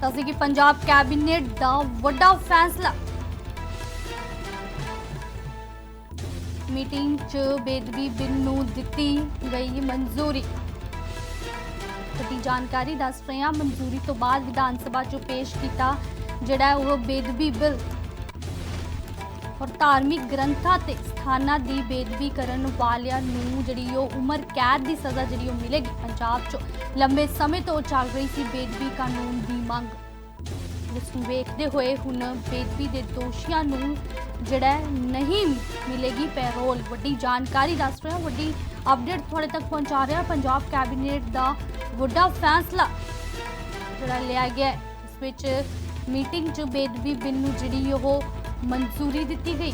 ਦੱਸਦੀ ਕਿ ਪੰਜਾਬ ਕੈਬਨਿਟ ਦਾ ਵੱਡਾ ਫੈਸਲਾ। ਮੀਟਿੰਗ 'ਚ ਬੇਦਬੀ ਬਿੱਲ ਨੂੰ ਦਿੱਤੀ ਗਈ ਮਨਜ਼ੂਰੀ। ਵੱਡੀ ਜਾਣਕਾਰੀ ਦੱਸ ਰਹੇ ਹਾਂ ਮਨਜ਼ੂਰੀ ਤੋਂ ਬਾਅਦ ਵਿਧਾਨ ਸਭਾ 'ਚ ਪੇਸ਼ ਕੀਤਾ, ਜਿਹੜਾ ਉਹ ਬੇਦਬੀ ਬਿੱਲ। ਔਰ ਧਾਰਮਿਕ ਗ੍ਰੰਥਾਂ ਤੇ ਸਥਾਨਾਂ ਦੀ ਬੇਦਬੀ ਕਰਨ ਵਾਲਿਆਂ ਨੂੰ ਜਿਹੜੀ ਉਹ ਉਮਰ ਕੈਦ ਦੀ ਸਜ਼ਾ ਜਿਹੜੀ ਉਹ ਮਿਲੇਗੀ ਪੰਜਾਬ 'ਚ। ਲੰਬੇ ਸਮੇਂ ਤੋਂ ਚੱਲ ਰਹੀ ਸੀ ਬੇਦਬੀ ਕਾਨੂੰਨ ਦੀ ਮੰਗ। ਜਿਸ ਨੂੰ ਵੇਖਦੇ ਹੋਏ ਹੁਣ ਬੇਦਬੀ ਦੇ ਦੋਸ਼ੀਆਂ ਨੂੰ ਜਿਹੜਾ ਨਹੀਂ ਮਿਲੇਗੀ ਪੈਰੋਲ। ਵੱਡੀ ਜਾਣਕਾਰੀ ਦੱਸ ਰਿਹਾ ਵੱਡੀ ਅਪਡੇਟ ਤੁਹਾਡੇ ਤੱਕ ਪਹੁੰਚਾ ਰਿਹਾ ਪੰਜਾਬ ਕੈਬਨਿਟ ਦਾ ਵੱਡਾ ਫੈਸਲਾ ਜਿਹੜਾ ਲਿਆ ਗਿਆ ਇਸ ਵਿੱਚ ਮੀਟਿੰਗ 'ਚ ਬੇਦਬੀ ਬਿੱਲ ਨੂੰ ਜਿਹੜੀ ਉਹ ਮਨਜ਼ੂਰੀ ਦਿੱਤੀ ਗਈ।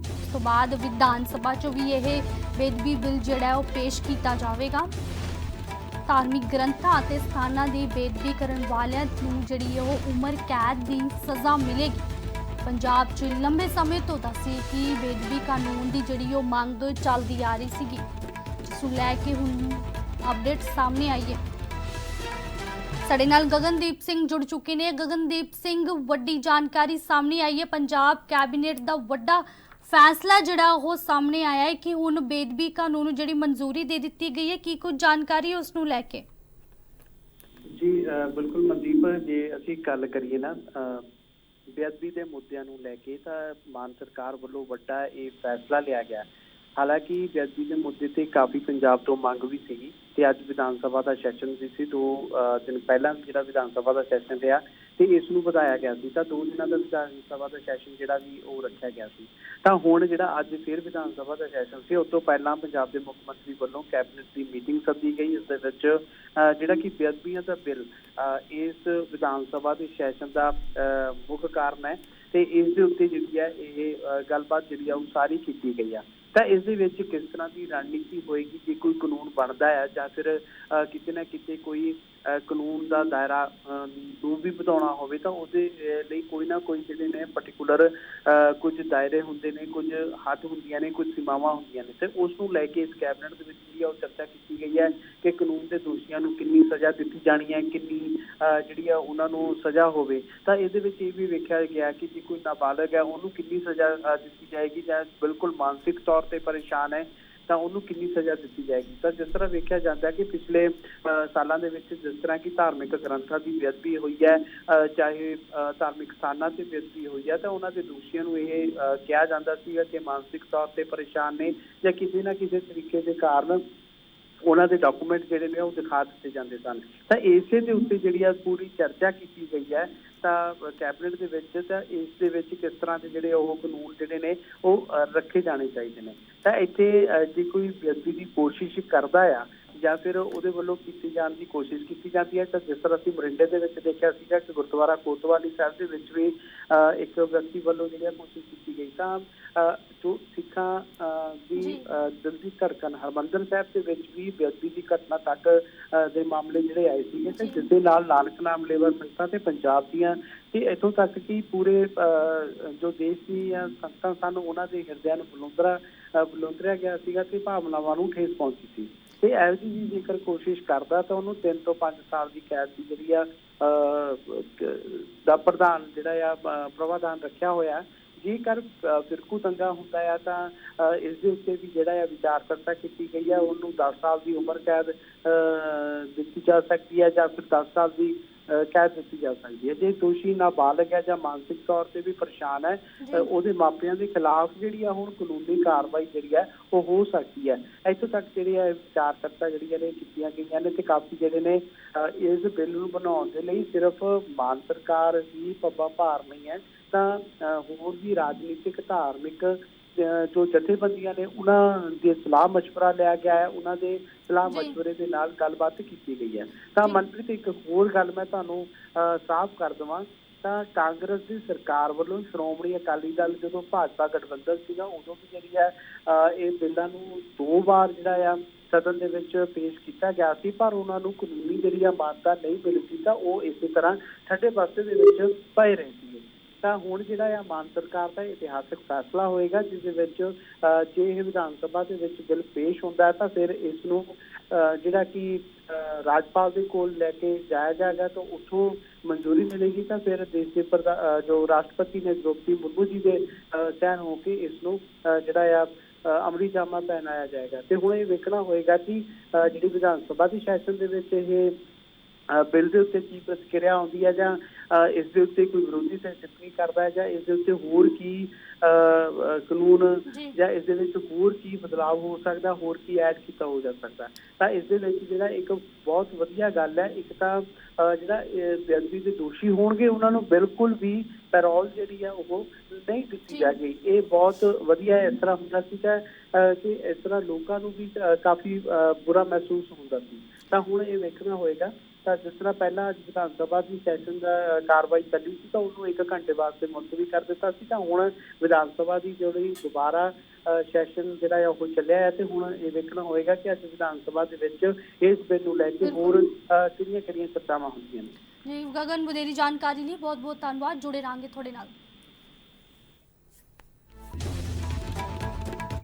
ਉਸ ਤੋਂ ਬਾਅਦ ਵਿਧਾਨ ਸਭਾ 'ਚ ਵੀ ਇਹ ਬੇਦਬੀ ਬਿੱਲ ਜਿਹੜਾ ਉਹ ਪੇਸ਼ ਕੀਤਾ ਜਾਵੇਗਾ। ਧਾਰਮਿਕ ਗ੍ਰੰਥਾਂ ਅਤੇ ਸਥਾਨਾਂ ਦੀ ਬੇਦਬੀ ਕਰਨ ਵਾਲਿਆਂ ਨੂੰ ਜਿਹੜੀ ਉਹ ਉਮਰ ਕੈਦ ਦੀ ਸਜ਼ਾ ਮਿਲੇਗੀ। ਪੰਜਾਬ 'ਚ ਲੰਬੇ ਸਮੇਂ ਤੋਂ ਦੱਸੀ ਕਿ ਬੇਦਬੀ ਕਾਨੂੰਨ ਦੀ ਜਿਹੜੀ ਉਹ ਮੰਗ ਚੱਲਦੀ ਆ ਰਹੀ ਸੀਗੀ। ਜਿਸ ਨੂੰ ਲੈ ਕੇ ਹੁਣ ਅਪਡੇਟ ਸਾਹਮਣੇ ਆਈ ਹੈ। ਸਾਡੇ ਨਾਲ ਗਗਨਦੀਪ ਸਿੰਘ ਜੁੜ ਚੁੱਕੇ ਨੇ। ਗਗਨਦੀਪ ਸਿੰਘ ਵੱਡੀ ਜਾਣਕਾਰੀ ਸਾਹਮਣੇ ਆਈ ਹੈ। ਪੰਜਾਬ ਕੈਬਨਿਟ ਦਾ ਵੱਡਾ ਫੈਸਲਾ ਜਿਹੜਾ ਉਹ ਸਾਹਮਣੇ ਆਇਆ ਹੈ ਕਿ ਹੁਣ ਬੇਦਬੀ ਕਾਨੂੰਨ ਨੂੰ ਜਿਹੜੀ ਮਨਜ਼ੂਰੀ ਦੇ ਦਿੱਤੀ ਗਈ ਹੈ। ਕੀ ਕੁਝ ਜਾਣਕਾਰੀ ਹੈ ਉਸ ਨੂੰ ਲੈ ਕੇ? ਜੀ ਅ, ਬਿਲਕੁਲ ਮਨਦੀਪ ਜੇ ਅਸੀਂ ਗੱਲ ਕਰੀਏ ਨਾ ਅ, ਬੇਅਦਬੀ ਦੇ ਮੁੱਦਿਆਂ ਨੂੰ ਲੈ ਕੇ ਤਾਂ ਮਾਨ ਸਰਕਾਰ ਵੱਲੋਂ ਵੱਡਾ ਇਹ ਫੈਸਲਾ ਲਿਆ ਗਿਆ। ਹਾਲਾਂਕਿ ਬੇਅਦਬੀ ਦੇ ਮੁੱਦੇ ਤੇ ਕਾਫੀ ਪੰਜਾਬ ਤੋਂ ਮੰਗ ਵੀ ਸੀਗੀ ਤੇ ਅੱਜ ਵਿਧਾਨ ਸਭਾ ਦਾ ਸੈਸ਼ਨ ਵੀ ਸੀ ਦੋ ਦਿਨ ਪਹਿਲਾਂ ਜਿਹੜਾ ਵਿਧਾਨ ਸਭਾ ਦਾ ਸੈਸ਼ਨ ਰਿਹਾ ਤੇ ਇਸ ਨੂੰ ਵਧਾਇਆ ਗਿਆ ਸੀ। ਤਾਂ ਦੋ ਦਿਨਾਂ ਦਾ ਵਿਧਾਨ ਸਭਾ ਦਾ ਸੈਸ਼ਨ ਜਿਹੜਾ ਵੀ ਉਹ ਰੱਖਿਆ ਗਿਆ ਸੀ। ਤਾਂ ਹੁਣ ਜਿਹੜਾ ਅੱਜ ਫਿਰ ਵਿਧਾਨ ਸਭਾ ਦਾ ਸੈਸ਼ਨ ਸੀ ਉਸ ਤੋਂ ਪਹਿਲਾਂ ਪੰਜਾਬ ਦੇ ਮੁੱਖ ਮੰਤਰੀ ਵੱਲੋਂ ਕੈਬਨਿਟ ਦੀ ਮੀਟਿੰਗ ਸੱਦੀ ਗਈ ਇਸ ਦੇ ਵਿੱਚ ਅ, ਜਿਹੜਾ ਕਿ ਬੇਅਦਬੀਆਂ ਦਾ ਬਿੱਲ ਅ, ਇਸ ਵਿਧਾਨ ਸਭਾ ਦੇ ਸੈਸ਼ਨ ਦਾ ਅ, ਮੁੱਖ ਕਾਰਨ ਹੈ ਤੇ ਇਸ ਦੇ ਉੱਤੇ ਜਿਹੜੀ ਹੈ ਇਹ ਗੱਲਬਾਤ ਜਿਹੜੀ ਆ ਉਹ ਸਾਰੀ ਕੀਤੀ ਗਈ ਆ। ਤਾਂ ਇਸ ਦੇ ਵਿੱਚ ਕਿਸ ਤਰ੍ਹਾਂ ਦੀ ਰਣਨੀਤੀ ਹੋਏਗੀ ਜੇ ਕੋਈ ਕਾਨੂੰਨ ਬਣਦਾ ਹੈ ਜਾਂ ਫਿਰ ਅ, ਕਿਤੇ ਨਾ ਕਿਤੇ ਕੋਈ ਕਾਨੂੰਨ ਦਾ ਦਾਇਰਾ ਨੂੰ ਵੀ ਵਧਾਉਣਾ ਹੋਵੇ ਤਾਂ ਉਹਦੇ ਲਈ ਕੋਈ ਨਾ ਕੋਈ ਜਿਹੜੇ ਨੇ ਪਾਰਟਿਕੂਲਰ ਕੁਝ ਦਾਇਰੇ ਹੁੰਦੇ ਨੇ ਕੁਝ ਹੱਦ ਹੁੰਦੀਆਂ ਨੇ ਕੁਝ ਸੀਮਾਵਾਂ ਹੁੰਦੀਆਂ ਨੇ ਤੇ ਉਸ ਨੂੰ ਲੈ ਕੇ ਇਸ ਕੈਬਨਿਟ ਦੇ ਵਿੱਚ ਜਿਹੜੀ ਆ ਉਹ ਚਰਚਾ ਕੀਤੀ ਗਈ ਹੈ ਕਿ ਕਾਨੂੰਨ ਦੇ ਦੋਸ਼ੀਆਂ ਨੂੰ ਕਿੰਨੀ ਸਜ਼ਾ ਦਿੱਤੀ ਜਾਣੀ ਹੈ ਕਿੰਨੀ ਅ, ਜਿਹੜੀ ਆ ਉਹਨਾਂ ਨੂੰ ਸਜ਼ਾ ਹੋਵੇ। ਤਾਂ ਇਹਦੇ ਵਿੱਚ ਇਹ ਵੀ ਵੇਖਿਆ ਗਿਆ ਕਿ ਜੇ ਕੋਈ ਨਾਬਾਲਗ ਹੈ ਉਹਨੂੰ ਕਿੰਨੀ ਸਜ਼ਾ ਦਿੱਤੀ ਜਾਏਗੀ ਜਾਂ ਬਿਲਕੁਲ ਮਾਨਸਿਕ ਤੌਰ ਤੇ ਪਰੇਸ਼ਾਨ ਹੈ ਤਾਂ ਉਹਨੂੰ ਕਿੰਨੀ ਸਜ਼ਾ ਦਿੱਤੀ ਜਾਏਗੀ? ਤਾਂ ਜਿਸ ਤਰ੍ਹਾਂ ਵੇਖਿਆ ਜਾਂਦਾ ਹੈ ਕਿ ਪਿਛਲੇ ਸਾਲਾਂ ਦੇ ਵਿੱਚ ਜਿਸ ਤਰ੍ਹਾਂ ਕਿ ਧਾਰਮਿਕ ਗ੍ਰੰਥਾਂ ਦੀ ਬੇਅਦਬੀ ਹੋਈ ਹੈ ਚਾਹੇ ਧਾਰਮਿਕ ਸਥਾਨਾਂ ਤੇ ਬੇਅਦਬੀ ਹੋਈ ਹੈ ਤਾਂ ਉਹਨਾਂ ਦੇ ਦੋਸ਼ੀਆਂ ਨੂੰ ਇਹ ਅ, ਕਿਹਾ ਜਾਂਦਾ ਸੀਗਾ ਕਿ ਮਾਨਸਿਕ ਤੌਰ ਤੇ ਪਰੇਸ਼ਾਨ ਨੇ ਜਾਂ ਕਿਸੇ ਨਾ ਕਿਸੇ ਤਰੀਕੇ ਦੇ ਕਾਰਨ ਉਹਨਾਂ ਦੇ ਡਾਕੂਮੈਂਟ ਜਿਹੜੇ ਨੇ ਉਹ ਦਿਖਾ ਦਿੱਤੇ ਜਾਂਦੇ ਸਨ। ਤਾਂ ਇਸੇ ਦੇ ਉੱਤੇ ਜਿਹੜੀ ਆ ਪੂਰੀ ਚਰਚਾ ਕੀਤੀ ਗਈ ਹੈ ਤਾਂ ਕੈਬਨਿਟ ਦੇ ਵਿੱਚ ਤਾਂ ਇਸ ਦੇ ਵਿੱਚ ਕਿਸ ਤਰ੍ਹਾਂ ਦੇ ਜਿਹੜੇ ਉਹ ਕਾਨੂੰਨ ਜਿਹੜੇ ਨੇ ਉਹ ਰੱਖੇ ਜਾਣੇ ਚਾਹੀਦੇ ਨੇ। ਤਾਂ ਇੱਥੇ ਜੇ ਕੋਈ ਵਿਅਕਤੀ ਦੀ ਕੋਸ਼ਿਸ਼ ਕਰਦਾ ਆ ਜਾਂ ਫਿਰ ਉਹਦੇ ਵੱਲੋਂ ਕੀਤੀ ਜਾਣ ਦੀ ਕੋਸ਼ਿਸ਼ ਕੀਤੀ ਜਾਂਦੀ ਹੈ ਤਾਂ ਜਿਸ ਤਰ੍ਹਾਂ ਅਸੀਂ ਮਰਿੰਡੇ ਦੇ ਵਿੱਚ ਦੇਖਿਆ ਸੀਗਾ ਕਿ ਗੁਰਦੁਆਰਾ ਕੋਤਵਾਲੀ ਸਾਹਿਬ ਦੇ ਵਿੱਚ ਵੀ ਅ, ਇੱਕ ਵਿਅਕਤੀ ਵੱਲੋਂ ਜਿਹੜੀ ਆ ਕੋਸ਼ਿਸ਼ ਕੀਤੀ ਗਈ ਤਾਂ ਜੋ ਸਿੱਖਾਂ। ਦੀ ਦਿਲ ਦੀ ਧੜਕਨ ਹਰਮੰਦਰ ਸਾਹਿਬ ਦੇ ਵਿੱਚ ਵੀ ਬੇਅਦਬੀ ਦੀ ਘਟਨਾ ਤੱਕ ਦੇ ਮਾਮਲੇ ਜਿਹੜੇ ਆਏ ਸੀਗੇ ਤੇ। ਜਿਸ ਦੇ ਨਾਲ ਨਾਨਕ ਨਾਮ ਲੇਵਰ ਸੰਸਥਾ ਤੇ ਪੰਜਾਬ ਦੀਆਂ ਤੇ ਇੱਥੋਂ ਤੱਕ ਕਿ ਪੂਰੇ ਜੋ ਦੇਸ਼ ਦੀਆਂ ਸੰਸਥਾ ਸਨ ਉਹਨਾਂ ਦੇ ਹਿਰਦਿਆਂ ਨੂੰ ਬਲੁੰਦਰਾ ਬਲੁੰਦਰਿਆ ਗਿਆ ਸੀਗਾ ਤੇ ਭਾਵਨਾਵਾਂ ਨੂੰ ਠੇਸ ਪਹੁੰਚੀ ਸੀ ਤੇ ਐਲ ਜੀ ਜੇਕਰ ਕੋਸ਼ਿਸ਼ ਕਰਦਾ ਤਾਂ ਉਹਨੂੰ 3 ਤੋਂ 5 ਸਾਲ ਦੀ ਕੈਦ ਦੀ ਜਿਹੜੀ ਆ ਦਾ ਪ੍ਰਧਾਨ ਜਿਹੜਾ ਆ ਅ, ਪ੍ਰਵਾਧਾਨ ਰੱਖਿਆ ਹੋਇਆ ਹੈ। ਜੇਕਰ ਫਿਰਕੂ ਦੰਗਾ ਹੁੰਦਾ ਆ ਤਾਂ ਇਸ ਦੇ ਉੱਤੇ ਵੀ ਜਿਹੜਾ ਆ ਵਿਚਾਰ ਚਰਚਾ ਕੀਤੀ ਗਈ ਹੈ ਉਹਨੂੰ 10 ਸਾਲ ਦੀ ਉਮਰ ਕੈਦ ਦਿੱਤੀ ਜਾ ਸਕਦੀ ਹੈ ਜਾਂ ਫਿਰ 10 ਸਾਲ ਦੀ ਕੈਦ ਦਿੱਤੀ ਜਾ ਸਕਦੀ ਹੈ ਜੇ ਦੋਸ਼ੀ ਨਾਬਾਲਗ ਹੈ ਜਾਂ ਮਾਨਸਿਕ ਤੌਰ ਤੇ ਵੀ ਪਰੇਸ਼ਾਨ ਹੈ ਉਹਦੇ ਮਾਪਿਆਂ ਦੇ ਖਿਲਾਫ ਜਿਹੜੀ ਆ ਹੁਣ ਕਾਨੂੰਨੀ ਕਾਰਵਾਈ ਜਿਹੜੀ ਹੈ ਉਹ ਹੋ ਸਕਦੀ ਹੈ ਇੱਥੋਂ ਤੱਕ ਜਿਹੜੀ ਹੈ ਵਿਚਾਰ ਚਰਚਾ ਜਿਹੜੀਆਂ ਨੇ ਕੀਤੀਆਂ ਗਈਆਂ ਨੇ ਤੇ ਕਾਫੀ ਜਿਹੜੇ ਨੇ ਇਸ ਬਿੱਲ ਨੂੰ ਬਣਾਉਣ ਦੇ ਲਈ ਸਿਰਫ ਮਾਨ ਸਰਕਾਰ ਹੀ ਪੱਬਾ ਭਾਰ ਨਹੀਂ ਹੈ ਤਾਂ ਅ, ਹੋਰ ਵੀ ਰਾਜਨੀਤਿਕ ਧਾਰਮਿਕ ਅ, ਜੋ ਜਥੇਬੰਦੀਆਂ ਨੇ ਉਹਨਾਂ ਦੀ ਸਲਾਹ مشورہ ਲਿਆ ਗਿਆ ਹੈ ਉਹਨਾਂ ਦੇ ਸਲਾਹ ਜੀ। مشورے ਦੇ ਨਾਲ ਗੱਲਬਾਤ ਕੀਤੀ ਗਈ ਹੈ ਤਾਂ ਜੀ। ਮਨਪ੍ਰੀਤ ਇੱਕ ਹੋਰ ਗੱਲ ਮੈਂ ਤੁਹਾਨੂੰ ਅ, ਸਾਫ਼ ਕਰ ਦਵਾਂ ਤਾਂ ਕਾਂਗਰਸ ਦੀ ਸਰਕਾਰ ਵੱਲੋਂ ਸ਼੍ਰੋਮਣੀ ਅਕਾਲੀ ਦਲ ਜਦੋਂ ਭਾਜਪਾ ਗਠਬੰਧਨ ਸੀਗਾ ਉਦੋਂ ਵੀ ਜਿਹੜੀ ਹੈ ਅ, ਇਹ ਬਿੱਲਾਂ ਨੂੰ ਦੋ ਵਾਰ ਜਿਹੜਾ ਆ ਸਦਨ ਦੇ ਵਿੱਚ ਪੇਸ਼ ਕੀਤਾ ਗਿਆ ਸੀ ਪਰ ਉਹਨਾਂ ਨੂੰ ਕਾਨੂੰਨੀ ਜਿਹੜੀ ਆ ਮਾਨਤਾ ਨਹੀਂ ਮਿਲੀ ਸੀ ਤਾਂ ਉਹ ਇਸੇ ਤਰ੍ਹਾਂ ਠੱਡੇ ਪਾਸੇ ਦੇ ਵਿੱਚ ਪਏ ਰਹੇ ਸੀ ਤਾਂ ਹੁਣ ਜਿਹੜਾ ਆ ਮਾਨ ਸਰਕਾਰ ਦਾ ਇਤਿਹਾਸਕ ਫੈਸਲਾ ਹੋਏਗਾ ਜਿਸ ਦੇ ਵਿੱਚ ਜੇ ਇਹ ਵਿਧਾਨ ਸਭਾ ਦੇ ਵਿੱਚ ਬਿੱਲ ਪੇਸ਼ ਹੁੰਦਾ ਹੈ ਤਾਂ ਫਿਰ ਇਸ ਨੂੰ ਜਿਹੜਾ ਕਿ ਰਾਜਪਾਲ ਦੇ ਕੋਲ ਲੈ ਕੇ ਜਾਇਆ ਜਾਏਗਾ ਤਾਂ ਉੱਥੋਂ ਮਨਜ਼ੂਰੀ ਮਿਲੇਗੀ ਤਾਂ ਫਿਰ ਦੇਸ਼ ਦੇ ਪ੍ਰਧਾ- ਜੋ ਰਾਸ਼ਟਰਪਤੀ ਨੇ ਦ੍ਰੋਪਦੀ ਮੁਰਮੂ ਜੀ ਦੇ ਅਹ, ਸਹਿਨ ਹੋ ਕੇ ਇਸ ਨੂੰ ਅਹ, ਜਿਹੜਾ ਆ ਅਹ, ਅਮਲੀ ਜਾਮਾ ਪਹਿਨਾਇਆ ਜਾਏਗਾ। ਤੇ ਹੁਣ ਇਹ ਵੇਖਣਾ ਹੋਏਗਾ ਕਿ ਅਹ, ਜਿਹੜੀ ਵਿਧਾਨ ਸਭਾ ਦੀ ਸੈਸ਼ਨ ਦੇ ਵਿੱਚ ਇਹ ਬਿੱਲ ਦੇ ਉੱਤੇ ਕੀ ਪ੍ਰਤੀਕਿਰਿਆ ਆਉਂਦੀ ਹੈ ਜਾਂ ਇਸ ਦੇ ਉੱਤੇ ਕੋਈ ਵਿਰੋਧੀ ਟਿੱਪਣੀ ਕਰਦਾ ਹੈ ਜਾਂ ਇਸ ਦੇ ਉੱਤੇ ਹੋਰ ਕੀ ਕਾਨੂੰਨ ਜੀ। ਇਸ ਦੇ ਵਿੱਚ ਹੋਰ ਕੀ ਬਦਲਾਅ ਹੋ ਸਕਦਾ ਹੋਰ ਕੀ ਐਡ ਕੀਤਾ ਹੋ ਜਾ ਸਕਦਾ ਤਾਂ ਇਸ ਦੇ ਵਿੱਚ ਜਿਹੜਾ ਇੱਕ ਬਹੁਤ ਵਧੀਆ ਗੱਲ ਹੈ ਇੱਕ ਤਾਂ ਜਿਹੜਾ ਬੇਅਦਬੀ ਦੇ ਦੋਸ਼ੀ ਹੋਣਗੇ ਉਹਨਾਂ ਨੂੰ ਬਿਲਕੁਲ ਵੀ ਪੈਰੋਲ ਜਿਹੜੀ ਹੈ ਉਹ ਨਹੀਂ ਦਿੱਤੀ ਜੀ। ਜਾਏਗੀ ਇਹ ਬਹੁਤ ਵਧੀਆ ਇਸ ਤਰ੍ਹਾਂ ਹੁੰਦਾ ਸੀ ਕਿ ਇਸ ਤਰ੍ਹਾਂ ਲੋਕਾਂ ਨੂੰ ਵੀ ਕਾਫੀ ਬੁਰਾ ਮਹਿਸੂਸ ਹੁੰਦਾ ਸੀ ਤਾਂ ਹੁਣ ਇਹ ਵੇਖਣਾ ਹੋਏਗਾ ਤਾਂ ਜਿਸ ਤਰ੍ਹਾਂ ਪਹਿਲਾਂ ਵਿਧਾਨ ਸਭਾ ਦੀ ਸੈਸ਼ਨ ਕਾਰਵਾਈ ਚੱਲੀ ਸੀ ਤਾਂ ਉਹਨੂੰ ਇੱਕ ਘੰਟੇ ਵਾਸਤੇ ਮੁਲਤਵੀ ਕਰ ਦਿੱਤਾ ਸੀ ਤਾਂ ਹੁਣ ਵਿਧਾਨ ਸਭਾ ਦੀ ਜਿਹੜੀ ਦੁਬਾਰਾ ਸੈਸ਼ਨ ਜਿਹੜਾ ਹੈ ਉਹ ਚੱਲਿਆ ਹੈ ਤੇ ਹੁਣ ਇਹ ਵੇਖਣਾ ਹੋਏਗਾ ਕਿ ਅੱਜ ਵਿਧਾਨ ਸਭਾ ਦੇ ਵਿੱਚ ਇਸ ਬਿੱਲ ਨੂੰ ਲੈ ਕੇ ਹੋਰ ਕਿਹੜੀਆਂ ਕਿਹੜੀਆਂ ਚਰਚਾਵਾਂ ਹੁੰਦੀਆਂ ਨੇ। ਜੀ ਗਗਨ ਵਧੇਰੀ ਜਾਣਕਾਰੀ ਲਈ ਬਹੁਤ ਬਹੁਤ ਧੰਨਵਾਦ ਜੁੜੇ ਰਹਾਂਗੇ ਤੁਹਾਡੇ ਨਾਲ।